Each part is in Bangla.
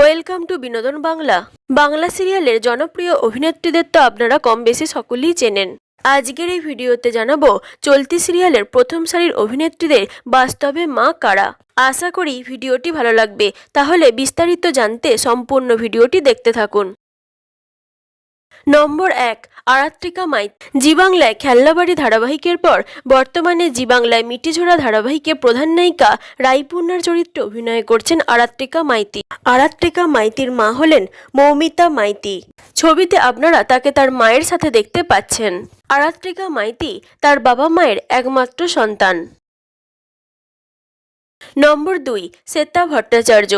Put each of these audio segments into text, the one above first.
ওয়েলকাম টু বিনোদন বাংলা। বাংলা সিরিয়ালের জনপ্রিয় অভিনেত্রীদের তো আপনারা কম বেশি সকলেই চেনেন। আজকের এই ভিডিওতে জানাব, চলতি সিরিয়ালের প্রথম সারির অভিনেত্রীদের বাস্তবে মা কারা? আশা করি ভিডিওটি ভালো লাগবে। তাহলে বিস্তারিত জানতে সম্পূর্ণ ভিডিওটি দেখতে থাকুন। নম্বর এক, আরাত্রিকা মাইত জি বাংলায় ধারাবাহিকের পর বর্তমানে জি বাংলায় মিটিঝোড়া ধারাবাহিকে প্রধান নায়িকা রায়পূর্ণার চরিত্রে অভিনয় করছেন আরাত্রিকা মাইতি। আরাত্রিকা মাইতির মা হলেন মৌমিতা মাইতি। ছবিতে আপনারা তাকে তার মায়ের সাথে দেখতে পাচ্ছেন। আরাত্রিকা মাইতি তার বাবা মায়ের একমাত্র সন্তান। নম্বর দুই, শ্বেতা ভট্টাচার্য।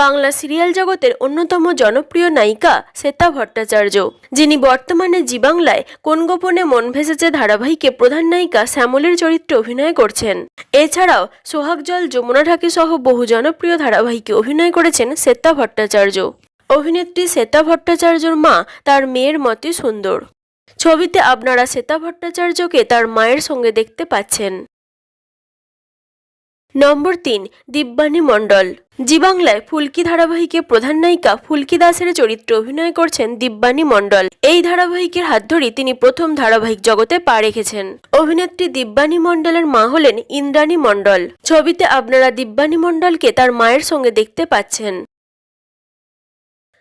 বাংলা সিরিয়াল জগতের অন্যতম জনপ্রিয় নায়িকা শ্বেতা ভট্টাচার্য, যিনি বর্তমানে জি বাংলায় কোন গোপনে মন ভেসেছে ধারাবাহিকে প্রধান নায়িকা শ্যামলের চরিত্রে অভিনয় করছেন। এছাড়াও সোহাগ জল যমুনা ঢাকি সহ বহু জনপ্রিয় ধারাবাহিকে অভিনয় করেছেন শ্বেতা ভট্টাচার্য। অভিনেত্রী শ্বেতা ভট্টাচার্যর মা তার মেয়ের মতোই সুন্দর। ছবিতে আপনারা শ্বেতা ভট্টাচার্যকে তার মায়ের সঙ্গে দেখতে পাচ্ছেন। নম্বর তিন, দিব্যানী মণ্ডল। জি বাংলায় ফুলকি ধারাবাহিকে প্রধান নায়িকা ফুলকি দাসের চরিত্রে অভিনয় করছেন দিব্যানী মণ্ডল। এই ধারাবাহিকের হাত ধরেই তিনি প্রথম ধারাবাহিক জগতে পা রেখেছেন। অভিনেত্রী দিব্যানী মণ্ডলের মা হলেন ইন্দ্রাণী মণ্ডল। ছবিতে আপনারা দিব্যাণী মণ্ডলকে তার মায়ের সঙ্গে দেখতে পাচ্ছেন।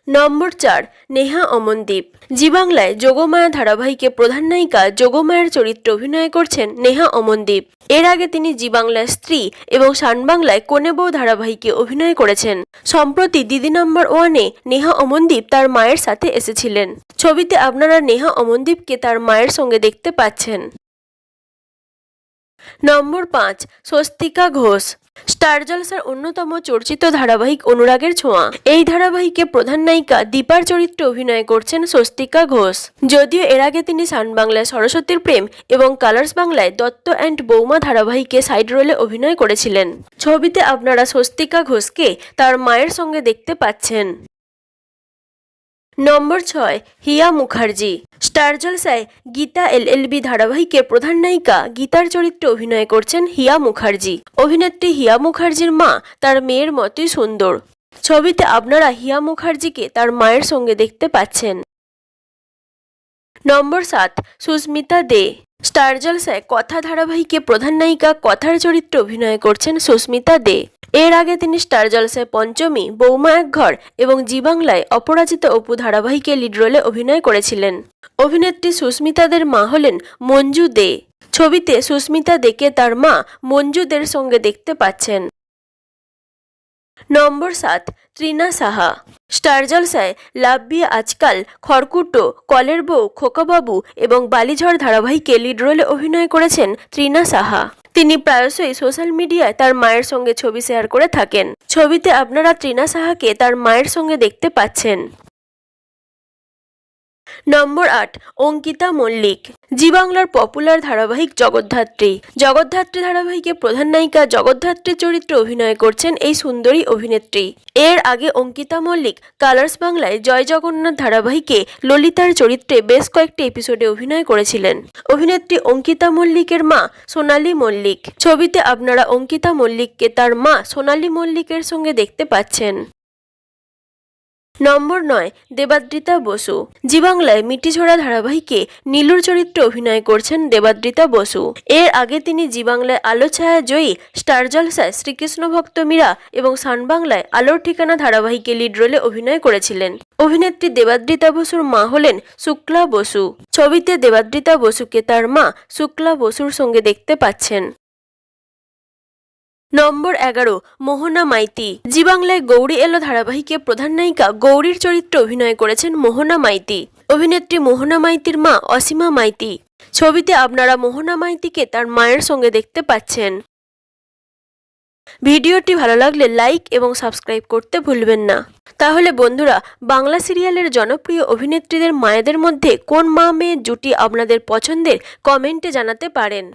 নম্বর চার, নেহা অমনদীপ। জি বাংলায় যোগমায়া ধারাবাহিকে প্রধান নায়িকা যোগমায়ার চরিত্রে অভিনয় করছেন নেহা অমনদীপ। এর আগে তিনি জি বাংলার স্ত্রী এবং শান বাংলায় কোনে বউ ধারাবাহিকে অভিনয় করেছেন। সম্প্রতি দিদি নম্বর ওয়ানে নেহা অমনদীপ তার মায়ের সাথে এসেছিলেন। ছবিতে আপনারা নেহা অমনদীপকে তার মায়ের সঙ্গে দেখতে পাচ্ছেন। নম্বর পাঁচ, স্বস্তিকা ঘোষ। স্টার জলসার অন্যতম চর্চিত ধারাবাহিক অনুরাগের ছোঁয়া। এই ধারাবাহিকে প্রধান নায়িকা দীপার চরিত্রে অভিনয় করছেন স্বস্তিকা ঘোষ। যদিও এর আগে তিনি সান বাংলায় সরস্বতীর প্রেম এবং কালার্স বাংলায় দত্ত অ্যান্ড বৌমা ধারাবাহিকে সাইড রোলে অভিনয় করেছিলেন। ছবিতে আপনারা স্বস্তিকা ঘোষকে তার মায়ের সঙ্গে দেখতে পাচ্ছেন। নম্বর ছয়, হিয়া মুখার্জি। স্টার জলসায় গীতা এলএলবি ধারাবাহিকে প্রধান নায়িকা গীতার চরিত্রে অভিনয় করছেন হিয়া মুখার্জি। অভিনেত্রী হিয়া মুখার্জির মা তার মেয়ের মতোই সুন্দর। ছবিতে আপনারা হিয়া মুখার্জিকে তার মায়ের সঙ্গে দেখতে পাচ্ছেন। নম্বর সাত, সুস্মিতা দে। স্টার জলসায় কথা ধারাবাহিকে প্রধান নায়িকা কথার চরিত্রে অভিনয় করছেন সুস্মিতা দে। এর আগে তিনি স্টার জলসায় পঞ্চমী, বৌমা এক ঘর এবং জি বাংলায় অপরাজিত অপু ধারাবাহিকে লিড রোলে অভিনয় করেছিলেন। অভিনেত্রী সুস্মিতাদের মা হলেন মঞ্জু দে। ছবিতে সুস্মিতা দেকে তার মা মঞ্জু দের সঙ্গে দেখতে পাচ্ছেন। নম্বর সাত, ত্রিনা সাহা। স্টার জলসায় লাভ বিয়ে আজকাল খড়কুটো, কলের বউ, খোকাবাবু এবং বালিঝড় ধারাবাহিকে লিড রোলে অভিনয় করেছেন ত্রিনা সাহা। তিনি প্রায়শই সোশ্যাল মিডিয়ায় তার মায়ের সঙ্গে ছবি শেয়ার করে থাকেন। ছবিতে আপনারা ত্রিনা সাহাকে তার মায়ের সঙ্গে দেখতে পাচ্ছেন। নম্বর আট, অঙ্কিতা মল্লিক। জি বাংলার পপুলার ধারাবাহিক জগদ্ধাত্রী। জগদ্ধাত্রী ধারাবাহিকে প্রধান নায়িকা জগদ্ধাত্রীর চরিত্রে অভিনয় করছেন এই সুন্দরী অভিনেত্রী। এর আগে অঙ্কিতা মল্লিক কালার্স বাংলায় জয় জগন্নাথ ধারাবাহিকে ললিতার চরিত্রে বেশ কয়েকটি এপিসোডে অভিনয় করেছিলেন। অভিনেত্রী অঙ্কিতা মল্লিকের মা সোনালী মল্লিক। ছবিতে আপনারা অঙ্কিতা মল্লিককে তার মা সোনালী মল্লিকের সঙ্গে দেখতে পাচ্ছেন। নম্বর নয়, দেবাদ্রিতা বসু। জি বাংলায় মিটিঝোড়া ধারাবাহিকে নীলুর চরিত্রে অভিনয় করছেন দেবাদ্রিতা বসু। এর আগে তিনি জি বাংলায় আলো ছায়া জয়ী স্টার জলসায় শ্রীকৃষ্ণ ভক্ত মীরা এবং সান বাংলায় আলোর ঠিকানা ধারাবাহিকে লিড রোলে অভিনয় করেছিলেন। অভিনেত্রী দেবাদ্রিতা বসুর মা হলেন শুক্লা বসু। ছবিতে দেবাদ্রিতা বসুকে তার মা শুক্লা বসুর সঙ্গে দেখতে পাচ্ছেন। নম্বর এগারো, মোহনা মাইতি। জি বাংলায় গৌরী এলো ধারাবাহিকে প্রধান নায়িকা গৌরীর চরিত্রে অভিনয় করেছেন মোহনা মাইতি। অভিনেত্রী মোহনা মাইতির মা অসীমা মাইতি। ছবিতে আপনারা মোহনা মাইতিকে তার মায়ের সঙ্গে দেখতে পাচ্ছেন। ভিডিওটি ভালো লাগলে লাইক এবং সাবস্ক্রাইব করতে ভুলবেন না। তাহলে বন্ধুরা, বাংলা সিরিয়ালের জনপ্রিয় অভিনেত্রীদের মায়েদের মধ্যে কোন মা মেয়ের জুটি আপনাদের পছন্দের, কমেন্টে জানাতে পারেন।